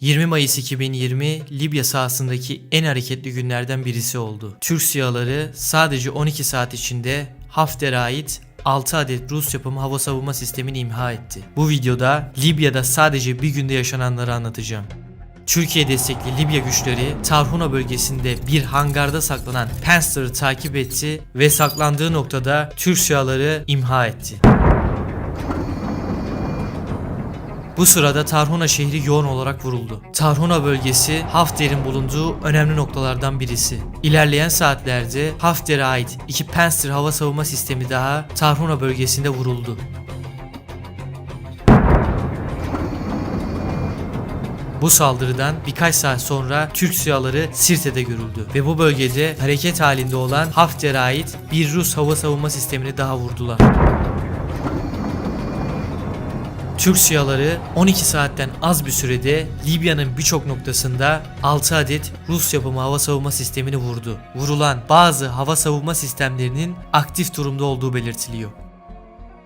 20 Mayıs 2020 Libya sahasındaki en hareketli günlerden birisi oldu. Türk sihaları sadece 12 saat içinde Hafter'e ait 6 adet Rus yapımı hava savunma sistemini imha etti. Bu videoda Libya'da sadece bir günde yaşananları anlatacağım. Türkiye destekli Libya güçleri Tarhuna bölgesinde bir hangarda saklanan Panzer'ı takip etti ve saklandığı noktada Türk sihaları imha etti. Bu sırada Tarhuna şehri yoğun olarak vuruldu. Tarhuna bölgesi Hafter'in bulunduğu önemli noktalardan birisi. İlerleyen saatlerde Hafter'e ait iki Panzer hava savunma sistemi daha Tarhuna bölgesinde vuruldu. Bu saldırıdan birkaç saat sonra Türk sihaları Sirte'de görüldü ve bu bölgede hareket halinde olan Hafter'e ait bir Rus hava savunma sistemini daha vurdular. Türk sihaları 12 saatten az bir sürede Libya'nın birçok noktasında 6 adet Rus yapımı hava savunma sistemini vurdu. Vurulan bazı hava savunma sistemlerinin aktif durumda olduğu belirtiliyor.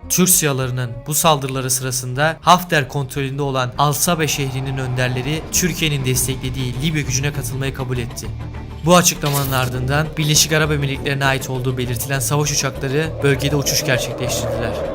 Türk sihalarının bu saldırıları sırasında Hafter kontrolünde olan Al-Sabe şehrinin önderleri Türkiye'nin desteklediği Libya gücüne katılmayı kabul etti. Bu açıklamanın ardından Birleşik Arap Emirlikleri'ne ait olduğu belirtilen savaş uçakları bölgede uçuş gerçekleştirdiler.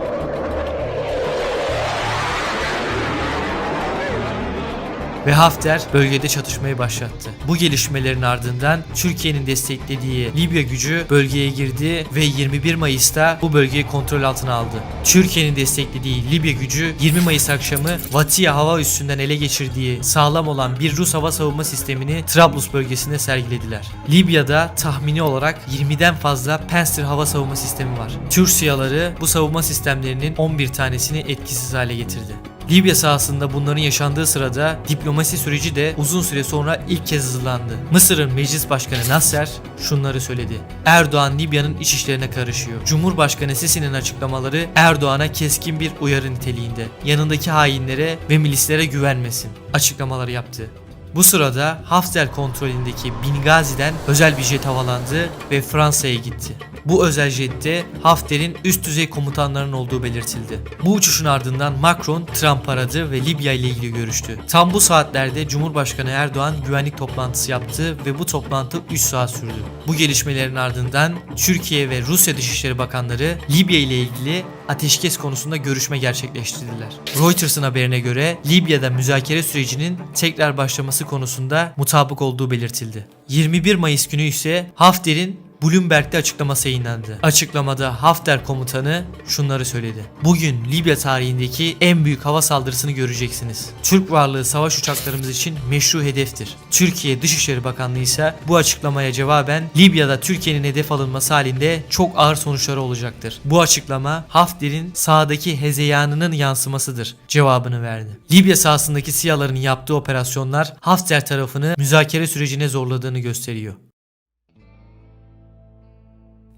Ve Hafter bölgede çatışmayı başlattı. Bu gelişmelerin ardından Türkiye'nin desteklediği Libya gücü bölgeye girdi ve 21 Mayıs'ta bu bölgeyi kontrol altına aldı. Türkiye'nin desteklediği Libya gücü 20 Mayıs akşamı Vatia hava üssünden ele geçirdiği sağlam olan bir Rus hava savunma sistemini Trablus bölgesinde sergilediler. Libya'da tahmini olarak 20'den fazla Panzer hava savunma sistemi var. Türk sihaları bu savunma sistemlerinin 11 tanesini etkisiz hale getirdi. Libya sahasında bunların yaşandığı sırada diplomasi süreci de uzun süre sonra ilk kez hızlandı. Mısır'ın meclis başkanı Nasser şunları söyledi. Erdoğan Libya'nın iç işlerine karışıyor. Cumhurbaşkanı Sisi'nin açıklamaları Erdoğan'a keskin bir uyarı niteliğinde. Yanındaki hainlere ve milislere güvenmesin açıklamaları yaptı. Bu sırada Hafter kontrolündeki Bingazi'den özel bir jet havalandı ve Fransa'ya gitti. Bu özel jette Hafter'in üst düzey komutanlarının olduğu belirtildi. Bu uçuşun ardından Macron Trump aradı ve Libya ile ilgili görüştü. Tam bu saatlerde Cumhurbaşkanı Erdoğan güvenlik toplantısı yaptı ve bu toplantı 3 saat sürdü. Bu gelişmelerin ardından Türkiye ve Rusya Dışişleri Bakanları Libya ile ilgili ateşkes konusunda görüşme gerçekleştirdiler. Reuters'ın haberine göre Libya'da müzakere sürecinin tekrar başlaması konusunda mutabık olduğu belirtildi. 21 Mayıs günü ise Hafter'in Bloomberg'de açıklaması yayınlandı. Açıklamada Hafter komutanı şunları söyledi. Bugün Libya tarihindeki en büyük hava saldırısını göreceksiniz. Türk varlığı savaş uçaklarımız için meşru hedeftir. Türkiye Dışişleri Bakanlığı ise bu açıklamaya cevaben Libya'da Türkiye'nin hedef alınması halinde çok ağır sonuçları olacaktır. Bu açıklama Hafter'in sahadaki hezeyanının yansımasıdır cevabını verdi. Libya sahasındaki siyaların yaptığı operasyonlar Hafter tarafını müzakere sürecine zorladığını gösteriyor.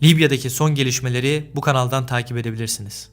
Libya'daki son gelişmeleri bu kanaldan takip edebilirsiniz.